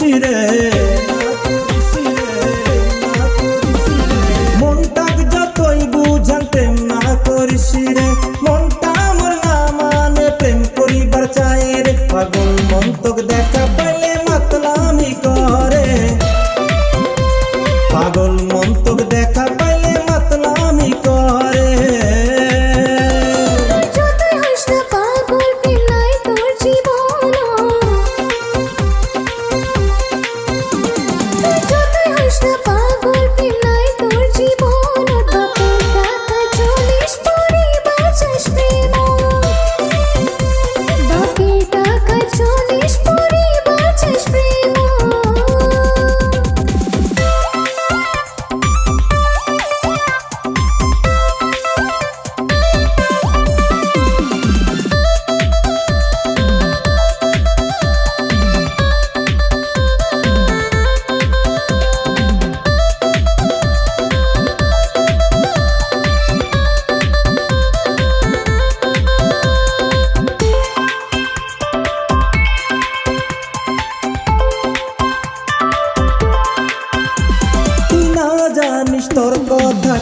রে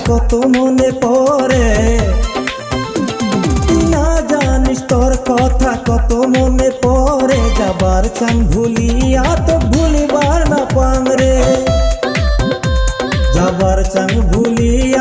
কত মনে পড়ে। না জানিস তোর কথা কত মনে পড়ে। যাবার চান ভুলিয়া তো ভুলিবার না পাং রে। যাবার চান ভুলিয়া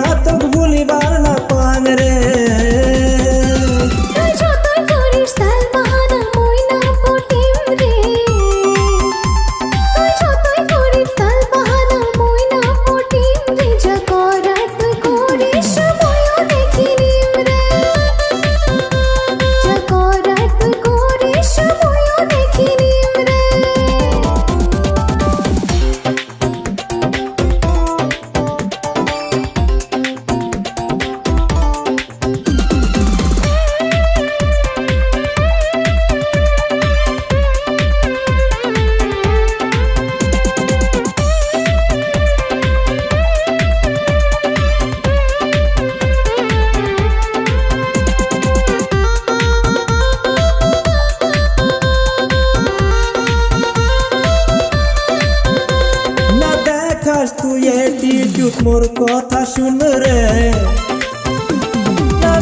মোর কথা শুন রে।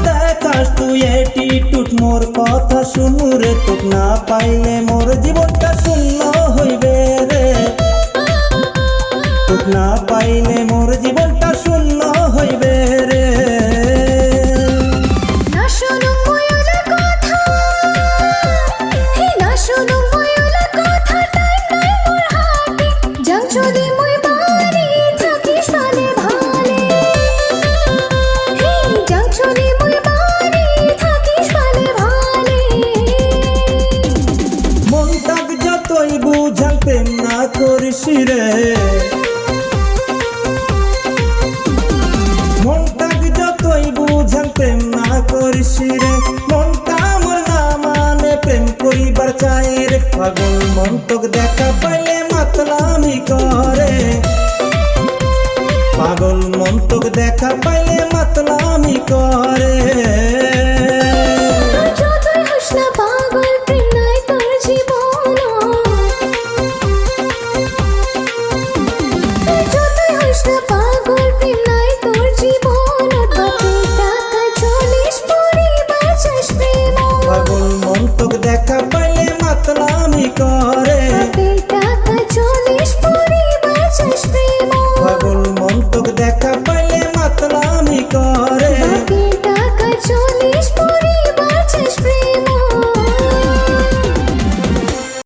দেখাস তুই এটিটিউড মোর কথা শুন রে। তোক না পাইলে মোর জীবনটা শূন্য হইবে রে। তোক না পাইলে মোর জীবনটা শূন্য হইবে করিস রে। মনটাক যতই বুঝান প্রেম না করিস রে। মনটা আমার না মানে প্রেম করিবার চায় রে। পাগল মন তোক দেখা পাইলে মাতলামি করে। পাগল মন তোক দেখা পাইলে মাতলামি করে। तोक देखा पहले मतलामी कर